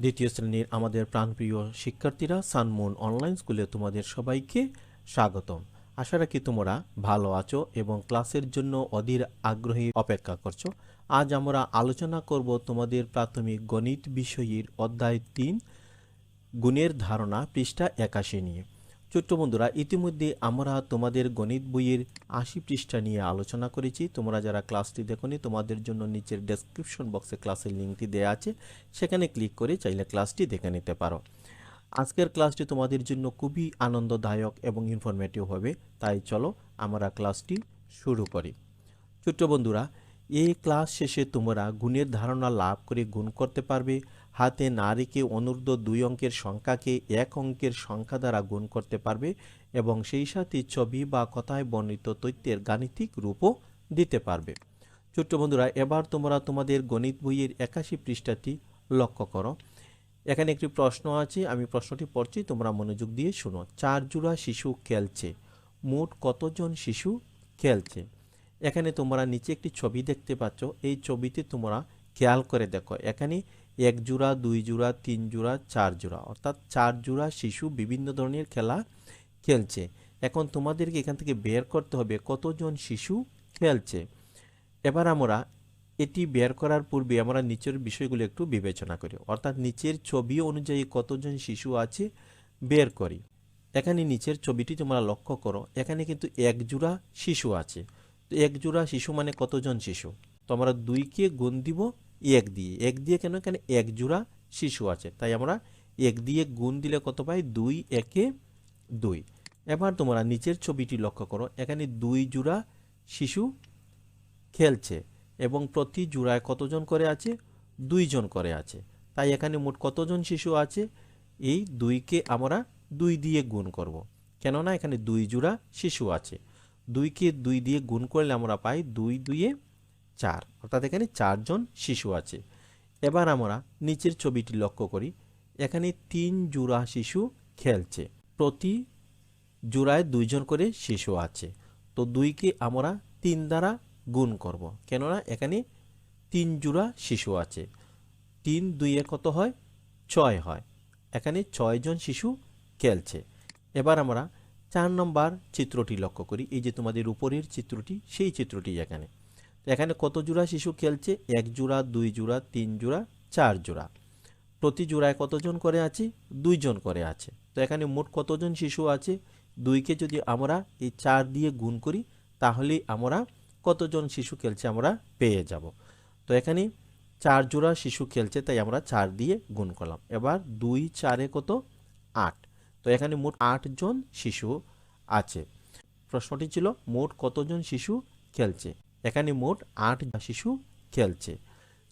দ্বিতীয় শ্রেণির আমাদের প্রাণপ্রিয় শিক্ষার্থীরা সানমুন অনলাইন স্কুলে তোমাদের সবাইকে স্বাগতম। আশা রাখি তোমরা ভালো আছো এবং ক্লাসের জন্য অধীর আগ্রহী অপেক্ষা করছ। আজ আমরা আলোচনা করব তোমাদের প্রাথমিক গণিত বিষয়ের অধ্যায় তিন, গুণের ধারণা পৃষ্ঠা একাশি নিয়ে। ছোট্ট বন্ধুরা, ইতিমধ্যে আমরা তোমাদের গণিত বইয়ের আশি পৃষ্ঠা নিয়ে আলোচনা করেছি। তোমরা যারা ক্লাসটি দেখোনি, তোমাদের জন্য নিচের ডেসক্রিপশন বক্সে ক্লাসের লিঙ্কটি দেওয়া আছে। সেখানে ক্লিক করে চাইলে ক্লাসটি দেখে নিতে পারো। আজকের ক্লাসটি তোমাদের জন্য খুবই আনন্দদায়ক এবং ইনফরমেটিভ হবে। তাই চলো আমরা ক্লাসটি শুরু করি। ছোট্ট বন্ধুরা, এই ক্লাস শেষে তোমরা গুণের ধারণা লাভ করে গুণ করতে পারবে। হাতে না রেখে অনূর্ধ্ব দুই অঙ্কের সংখ্যাকে এক অঙ্কের সংখ্যা দ্বারা গুণ করতে পারবে এবং সেই সাথে ছবি বা কথায় বর্ণিত তথ্যের গাণিতিক রূপও দিতে পারবে। ছোট্ট বন্ধুরা, এবার তোমরা তোমাদের গণিত বইয়ের একাশি পৃষ্ঠাটি লক্ষ্য করো। এখানে একটি প্রশ্ন আছে, আমি প্রশ্নটি পড়ছি, তোমরা মনোযোগ দিয়ে শুনো। চার জোড়া শিশু খেলছে, মোট কতজন শিশু খেলছে? এখানে তোমরা নিচে একটি ছবি দেখতে পাচ্ছ, এই ছবিতে তোমরা খেয়াল করে দেখো। এখানে এক জোড়া, দুই জোড়া, তিন জোড়া, চার জোড়া। অর্থাৎ চার জোড়া শিশু বিভিন্ন ধরনের খেলা খেলছে। এখন তোমাদেরকে এখান থেকে বের করতে হবে কতজন শিশু খেলছে। এবার আমরা এটি বের করার পূর্বে আমরা নিচের বিষয়গুলো একটু বিবেচনা করি। অর্থাৎ নিচের ছবি অনুযায়ী কতজন শিশু আছে বের করি। এখানে নিচের ছবিটি তোমরা লক্ষ্য করো, এখানে কিন্তু এক জোড়া শিশু আছে। তো এক জোড়া শিশু মানে কতজন শিশু? তো আমরা দুইকে গুণ দিব এক দিয়ে। এক দিয়ে কেন? এখানে এক জোড়া শিশু আছে। তাই আমরা এক দিয়ে গুণ দিলে কত পাই? দুই, একে দুই। এবার তোমরা নিচের ছবিটি লক্ষ্য করো। এখানে দুই জোড়া শিশু খেলছে এবং প্রতি জোড়ায় কতজন করে আছে? দুইজন করে আছে। তাই এখানে মোট কতজন শিশু আছে? এই দুইকে আমরা দুই দিয়ে গুণ করব। কেননা এখানে দুই জোড়া শিশু আছে। দুইকে দুই দিয়ে গুণ করলে আমরা পাই দুই দুইয়ে চার। অর্থাৎ এখানে চারজন শিশু আছে। এবার আমরা নিচের ছবিটি লক্ষ্য করি। এখানে তিন জোড়া শিশু খেলছে। প্রতি জোড়ায় দুইজন করে শিশু আছে। তো দুইকে আমরা তিন দ্বারা গুণ করব। কেননা এখানে তিন জোড়া শিশু আছে। তিন দুইয়ে কত হয়? ছয় হয়। এখানে ছয়জন শিশু খেলছে। এবার আমরা চার নম্বর চিত্রটি লক্ষ্য করি। এই যে তোমাদের উপরের চিত্রটি, সেই চিত্রটি এখানে। এখানে কত জোড়া শিশু খেলছে? এক জোড়া, দুই জোড়া, তিন জোড়া, চার জোড়া। প্রতি জোড়ায় কতজন করে আছে? দুইজন করে আছে। তো এখানে মোট কতজন শিশু আছে? দুইকে যদি আমরা এই চার দিয়ে গুণ করি তাহলে আমরা কতজন শিশু খেলছে আমরা পেয়ে যাব। তো এখানে চার জোড়া শিশু খেলছে, তাই আমরা চার দিয়ে গুণ করলাম। এবার দুই চারে কত? আট। তো এখানে মোট আটজন শিশু আছে। প্রশ্নটি ছিল, মোট কতজন শিশু খেলছে? এখানে মোট আট শিশু খেলছে।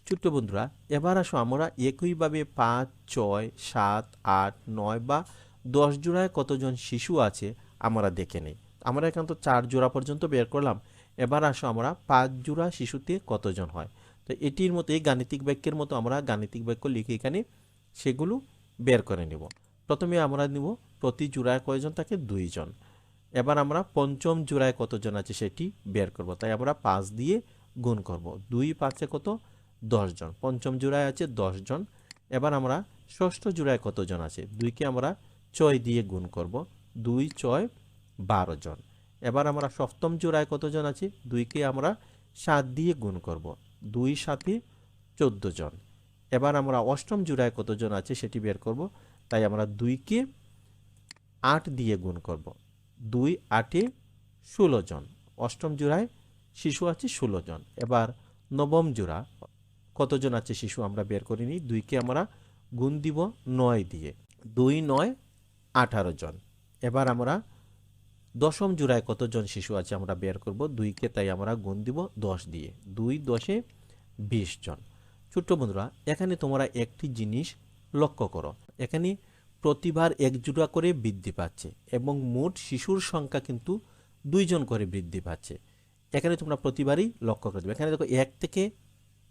ছোট্ট বন্ধুরা, এবার আসো আমরা একইভাবে পাঁচ, ছয়, সাত, আট, নয় বা দশ জোড়ায় কতজন শিশু আছে আমরা দেখে নেই। আমরা এখান তো চার জোড়া পর্যন্ত বের করলাম। এবার আসো আমরা পাঁচ জোড়া শিশুতে কতজন হয়? তো এটির মতো এই গাণিতিক বাক্যের মতো আমরা গাণিতিক বাক্য লিখে এখানে সেগুলো বের করে নেব। প্রথমে আমরা নিব প্রতি জোড়ায় কয়জন থাকে? দুইজন। এবার আমরা পঞ্চম জোড়ায় কতজন আছে সেটি বের করব। তাই আমরা পাঁচ দিয়ে গুণ করব। দুই পাঁচে কত? দশজন পঞ্চম জোড়ায় আছে দশজন এবার আমরা ষষ্ঠ জোড়ায় কতজন আছে? দুইকে আমরা ছয় দিয়ে গুণ করব। দুই, ছয়, বারো জন। এবার আমরা সপ্তম জোড়ায় কতজন আছে? দুইকে আমরা সাত দিয়ে গুণ করব। দুই সাথে চোদ্দ জন। এবার আমরা অষ্টম জোড়ায় কতজন আছে সেটি বের করব। তাই আমরা দুইকে আট দিয়ে গুণ করব। দুই, আটে ষোলো জন। অষ্টম জোড়ায় শিশু আছে ষোলো জন। এবার নবম জোড়া কতজন আছে শিশু আমরা বের করে নিই? দুইকে আমরা গুণ দিব নয় দিয়ে। দুই, নয়, আঠারো জন। এবার আমরা দশম জোড়ায় কতজন শিশু আছে আমরা বের করব? দুইকে তাই আমরা গুণ দিব দশ দিয়ে। দুই দশে বিশ জন। ছোট্ট বন্ধুরা, এখানে তোমরা একটি জিনিস লক্ষ্য করো। এখানে প্রতিবার এক জোড়া করে বৃদ্ধি পাচ্ছে এবং মোট শিশুর সংখ্যা কিন্তু দুইজন করে বৃদ্ধি পাচ্ছে। এখানে তোমরা প্রতিবারই লক্ষ্য করে দেবে এখানে দেখো এক থেকে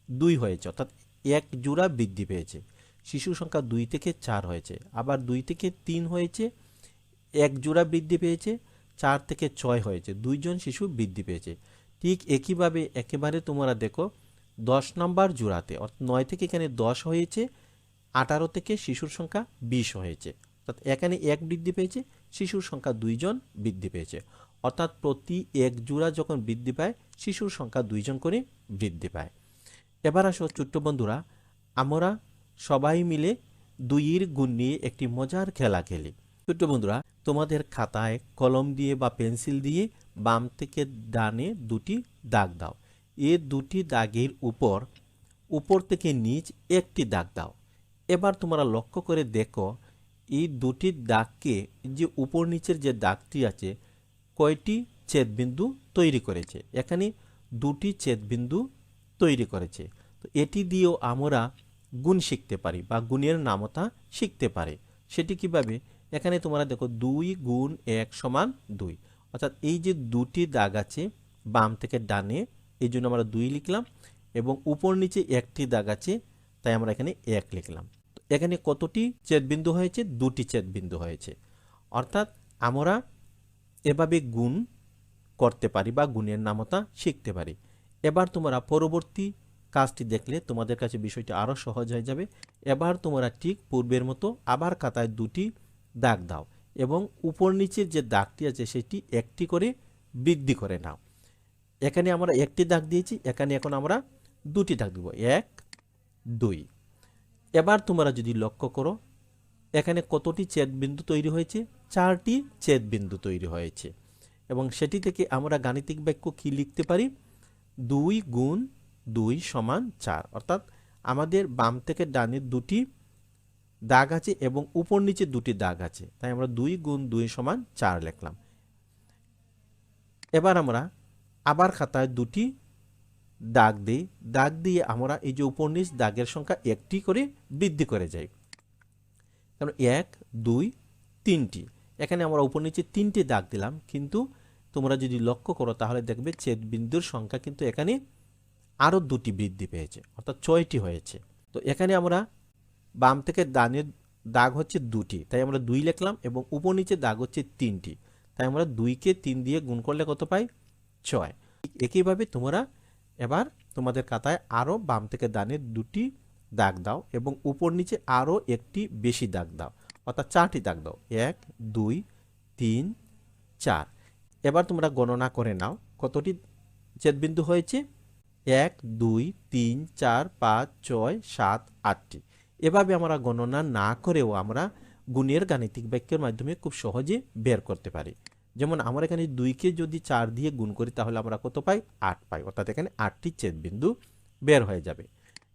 দুই হয়েছে, অর্থাৎ এক জোড়া বৃদ্ধি পেয়েছে। শিশুর সংখ্যা দুই থেকে চার হয়েছে, আবার দুই থেকে তিন হয়েছে, এক জোড়া বৃদ্ধি পেয়েছে, চার থেকে ছয় হয়েছে, দুইজন শিশু বৃদ্ধি পেয়েছে। ঠিক একইভাবে একেবারে তোমরা দেখো দশ নম্বর জোড়াতে, অর্থাৎ নয় থেকে এখানে দশ হয়েছে আঠারো থেকে শিশুর সংখ্যা বিশ হয়েছে। অর্থাৎ এখানে এক বৃদ্ধি পেয়েছে, শিশুর সংখ্যা দুইজন বৃদ্ধি পেয়েছে। অর্থাৎ প্রতি এক জোড়া যখন বৃদ্ধি পায়, শিশুর সংখ্যা দুইজন করে বৃদ্ধি পায়। এবার আসো ছোট্ট বন্ধুরা, আমরা সবাই মিলে দুইয়ের গুণ নিয়ে একটি মজার খেলা খেলি। ছোট্ট বন্ধুরা, তোমাদের খাতায় কলম দিয়ে বা পেন্সিল দিয়ে বাম থেকে ডানে দুটি দাগ দাও। এ দুটি দাগের উপর উপর থেকে নিচ একটি দাগ দাও। এবার তোমরা লক্ষ্য করে দেখো, এই দুটি দাগকে যে উপর নিচের যে দাগটি আছে, কয়টি ছেদবিন্দু তৈরি করেছে? এখানে দুটি ছেদবিন্দু তৈরি করেছে। তো এটি দিয়েও আমরা গুণ শিখতে পারি বা গুণের নামতা শিখতে পারে। সেটি কীভাবে? এখানে তোমরা দেখো দুই গুণ এক সমান দুই। অর্থাৎ এই যে দুটি দাগ আছে বাম থেকে ডানে, এই জন্য আমরা দুই লিখলাম এবং উপর নিচে একটি দাগ আছে তাই আমরা এখানে এক লিখলাম। এখানে কতটি ছেদবিন্দু হয়েছে? দুটি ছেদবিন্দু হয়েছে। অর্থাৎ আমরা এভাবে গুণ করতে পারি বা গুণের নামতা শিখতে পারি। এবার তোমরা পরবর্তী কাজটি দেখলে তোমাদের কাছে বিষয়টি আরও সহজ হয়ে যাবে। এবার তোমরা ঠিক পূর্বের মতো আবার খাতায় দুটি দাগ দাও এবং উপর নিচের যে দাগটি আছে সেটি একটি করে বৃদ্ধি করে নাও। এখানে আমরা একটি দাগ দিয়েছি, এখানে এখন আমরা দুটি দাগ দিব। এক দুই। এবার তোমরা যদি লক্ষ্য করো, এখানে কতটি ছেদবিন্দু তৈরি হয়েছে? চারটি ছেদবিন্দু তৈরি হয়েছে। এবং সেটি থেকে আমরা গাণিতিক বাক্য কি লিখতে পারি? দুই গুণ দুই সমান চার। অর্থাৎ আমাদের বাম থেকে ডানে দুটি দাগ আছে এবং উপর নিচে দুটি দাগ আছে। তাই আমরা দুই গুণ দুই সমান চার লিখলাম। এবার আমরা আবার খাতায় দুটি দাগ দিই, দাগ দিয়ে আমরা এই যে উপর দাগের সংখ্যা একটি করে বৃদ্ধি করে যাই। কারণ এক, দুই, তিনটি। এখানে আমরা উপর নিচে তিনটি দাগ দিলাম, কিন্তু তোমরা যদি লক্ষ্য করো তাহলে দেখবে ছেদ বিন্দুর সংখ্যা কিন্তু এখানে আরও দুটি বৃদ্ধি পেয়েছে, অর্থাৎ ছয়টি হয়েছে। তো এখানে আমরা বাম থেকে ডানের দাগ হচ্ছে দুটি, তাই আমরা দুই লিখলাম এবং উপর নিচে দাগ হচ্ছে তিনটি। তাই আমরা দুইকে তিন দিয়ে গুণ করলে কত পাই? ছয়। একইভাবে তোমরা এবার তোমাদের কাতায় আরও বাম থেকে ডানের দুটি দাগ দাও এবং উপর নিচে আরও একটি বেশি দাগ দাও, অর্থাৎ চারটি দাগ দাও। এক, দুই, তিন, চার। এবার তোমরা গণনা করে নাও কতটি ছেদবিন্দু হয়েছে। এক, দুই, তিন, চার, পাঁচ, ছয়, সাত, আটটি। এভাবে আমরা গণনা না করেও আমরা গুণের গাণিতিক বাক্যের মাধ্যমে খুব সহজে বের করতে পারি। যেমন আমরা এখানে দুইকে যদি চার দিয়ে গুণ করি, তাহলে আমরা কত পাই? আট পাই। অর্থাৎ এখানে আটটি ছেদবিন্দু বের হয়ে যাবে।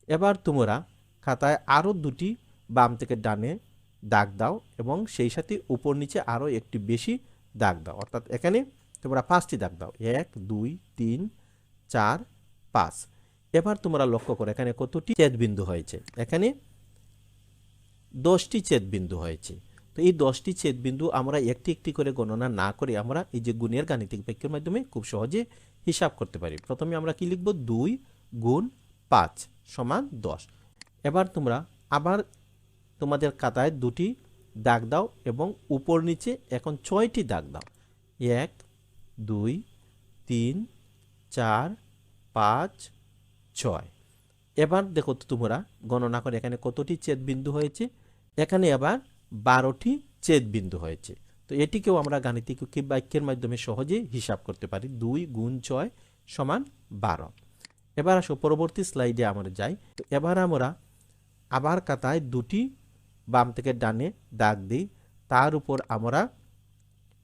এবার তোমরা খাতায় আরও দুটি বাম থেকে ডানে দাগ দাও এবং সেই সাথে উপর নিচে আরও একটি বেশি দাগ দাও। অর্থাৎ এখানে তোমরা পাঁচটি দাগ দাও। এক, দুই, তিন, চার, পাঁচ। এবার তোমরা লক্ষ্য করো, এখানে কতটি ছেদবিন্দু হয়েছে? এখানে দশটি ছেদবিন্দু হয়েছে। তো এই দশটি ছেদবিন্দু আমরা একটি একটি করে গণনা না করে আমরা এই যে গুণের গাণিতিক বাক্যের মাধ্যমে খুব সহজে হিসাব করতে পারি। প্রথমে আমরা কি লিখব? দুই গুণ পাঁচ সমান দশ। এবার তোমরা আবার তোমাদের কাতায় দুটি দাগ দাও এবং উপর নিচে এখন ছয়টি দাগ দাও। এক, দুই, তিন, চার, পাঁচ, ছয়। এবার দেখো তো তোমরা গণনা করে এখানে কতটি ছেদবিন্দু হয়েছে। এখানে আবার বারোটি ছেদবিন্দু হয়েছে। তো এটিকেও আমরা গাণিতিক কি বাক্যের মাধ্যমে সহজে হিসাব করতে পারি। দুই গুণ ছয় সমান বারো। এবার আসো, পরবর্তী স্লাইডে আমরা যাই। তো এবার আমরা আবার কাতায় দুটি বাম থেকে ডানে দাগ দিই। তার উপর আমরা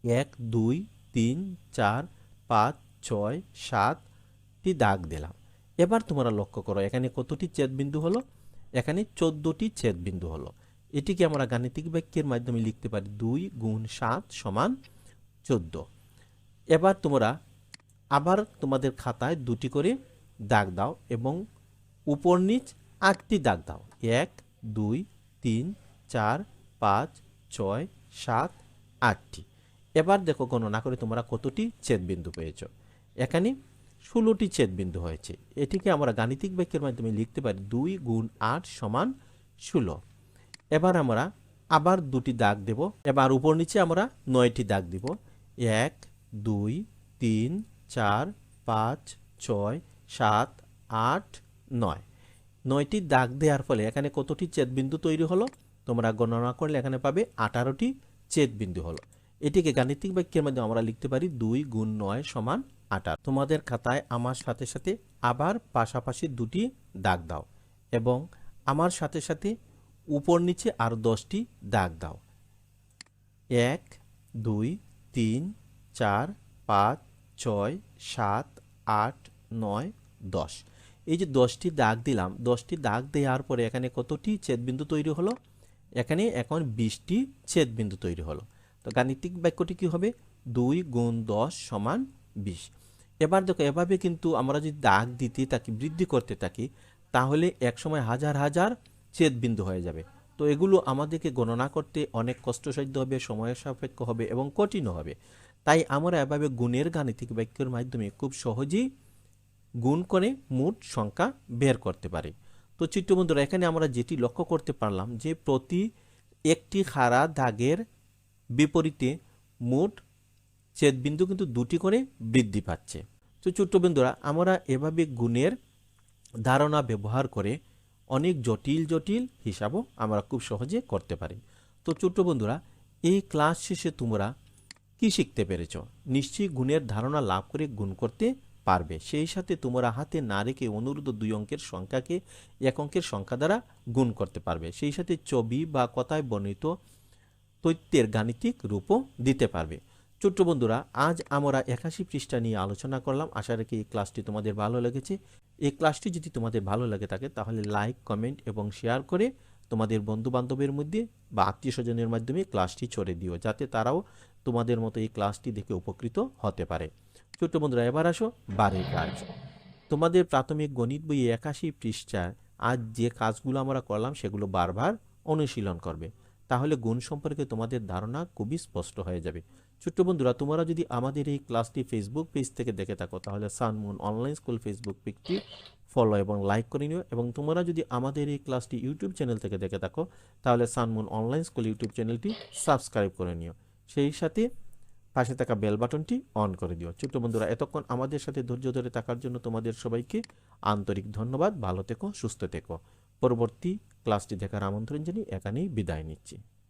এক, দুই, তিন, চার, পাঁচ, ছয় সাতটি দাগ দিলাম। এবার তোমরা লক্ষ্য করো, এখানে কতটি ছেদবিন্দু হলো? এখানে চোদ্দোটি ছেদবিন্দু হলো। এটিকে আমরা গাণিতিক বাক্যের মাধ্যমে লিখতে পারি দুই গুণ সাত সমান চোদ্দ। এবার তোমরা আবার তোমাদের খাতায় দুটি করে দাগ দাও এবং উপর নিচ আটটি দাগ দাও। এক, দুই, তিন, চার, পাঁচ, ছয়, সাত, আটটি। এবার দেখো গণনা করে তোমরা কতটি ছেদবিন্দু পেয়েছ। এখানে ষোলোটি ছেদবিন্দু হয়েছে। এটিকে আমরা গাণিতিক বাক্যের মাধ্যমে লিখতে পারি দুই গুণ আট সমান ষোলো। এবার আমরা আবার দুটি দাগ দেব। এবার উপর নিচে আমরা নয়টি দাগ দিব। এক, দুই, তিন, চার, পাঁচ, ছয়, সাত, আট, নয়। নয়টি দাগ দেওয়ার ফলে এখানে কতটি ছেদবিন্দু তৈরি হলো? তোমরা গণনা করলে এখানে পাবে আঠারোটি ছেদবিন্দু হলো। এটিকে গাণিতিক বাক্যের মাধ্যমে আমরা লিখতে পারি দুই গুণ নয় সমান আঠারো। তোমাদের খাতায় আমার সাথে সাথে আবার পাশাপাশি দুটি দাগ দাও এবং আমার সাথে সাথে উপর নিচে আরও দশটি দাগ দাও। এক, দুই, তিন, চার, পাঁচ, ছয়, সাত, আট, নয়, দশ। এই যে দশটি দাগ দিলাম, দশটি দাগ দেওয়ার পরে এখানে কতটি ছেদবিন্দু তৈরি হলো? এখানে এখন বিশটি ছেদবিন্দু তৈরি হলো। তো গাণিতিক বাক্যটি কি হবে? দুই গুণ দশ সমান বিশ। এবার দেখো, এভাবে কিন্তু আমরা যদি দাগ দিতে থাকি, বৃদ্ধি করতে থাকি, তাহলে একসময় হাজার হাজার ছেদবিন্দু হয়ে যাবে। তো এগুলো আমাদেরকে গণনা করতে অনেক কষ্টসাধ্য হবে সময় সাপেক্ষ হবে এবং কঠিনও হবে। তাই আমরা এভাবে গুণের গাণিতিক বাক্যের মাধ্যমে খুব সহজেই গুণ করে মোট সংখ্যা বের করতে পারি। তো চিত্র বন্ধুরা, এখানে আমরা যেটি লক্ষ্য করতে পারলাম যে প্রতি একটি খাড়া দাগের বিপরীতে মোট ছেদবিন্দু কিন্তু দুটি করে বৃদ্ধি পাচ্ছে। তো ছোট্ট আমরা এভাবে গুণের ধারণা ব্যবহার করে অনেক জটিল জটিল হিসাবও আমরা খুব সহজে করতে পারি। তো ছোট্ট বন্ধুরা, এই ক্লাস শেষে তোমরা কি শিখতে পেরেছ? নিশ্চয়ই গুণের ধারণা লাভ করে গুণ করতে পারবে। সেই সাথে তোমরা হাতে না রেখে অনুরোধ দুই অঙ্কের সংখ্যাকে এক অঙ্কের সংখ্যা দ্বারা গুণ করতে পারবে। সেই সাথে ছবি বা কথায় বর্ণিত তথ্যের গাণিতিক রূপও দিতে পারবে। ছোট্ট বন্ধুরা, আজ আমরা একাশি পৃষ্ঠা নিয়ে আলোচনা করলাম। আশা রাখি এই ক্লাসটি তোমাদের ভালো লেগেছে। এই ক্লাসটি যদি তোমাদের ভালো লাগে থাকে, তাহলে লাইক, কমেন্ট এবং শেয়ার করে তোমাদের বন্ধু বান্ধবের মধ্যে বা আত্মীয় স্বজনের মাধ্যমে ক্লাসটি ছড়ে দিও, যাতে তারাও তোমাদের মতো এই ক্লাসটি দেখে উপকৃত হতে পারে। ছোট্ট বন্ধুরা, এবার আসো বারের কাজ। তোমাদের প্রাথমিক গণিত বইয়ে একাশি পৃষ্ঠার আজ যে কাজগুলো আমরা করলাম, সেগুলো বারবার অনুশীলন করবে। তাহলে গুণ সম্পর্কে তোমাদের ধারণা খুবই স্পষ্ট হয়ে যাবে। ছোট্ট বন্ধুরা, তোমরা যদি আমাদের এই ক্লাসটি ফেসবুক পেজ থেকে দেখে থাকো, তাহলে সানমুন অনলাইন স্কুল ফেসবুক পেজটি ফলো এবং লাইক করে নিও। এবং তোমরা যদি আমাদের এই ক্লাসটি ইউটিউব চ্যানেল থেকে দেখে থাকো, তাহলে সানমুন অনলাইন স্কুল ইউটিউব চ্যানেলটি সাবস্ক্রাইব করে নিও। সেই সাথে পাশে থাকা বেল বাটনটি অন করে দিও। ছোট্ট বন্ধুরা, এতক্ষণ আমাদের সাথে ধৈর্য ধরে থাকার জন্য তোমাদের সবাইকে আন্তরিক ধন্যবাদ। ভালো থেকো, সুস্থ থেকো। পরবর্তী ক্লাসটি দেখার আমন্ত্রণ জানিয়ে এখানেই বিদায় নিচ্ছি।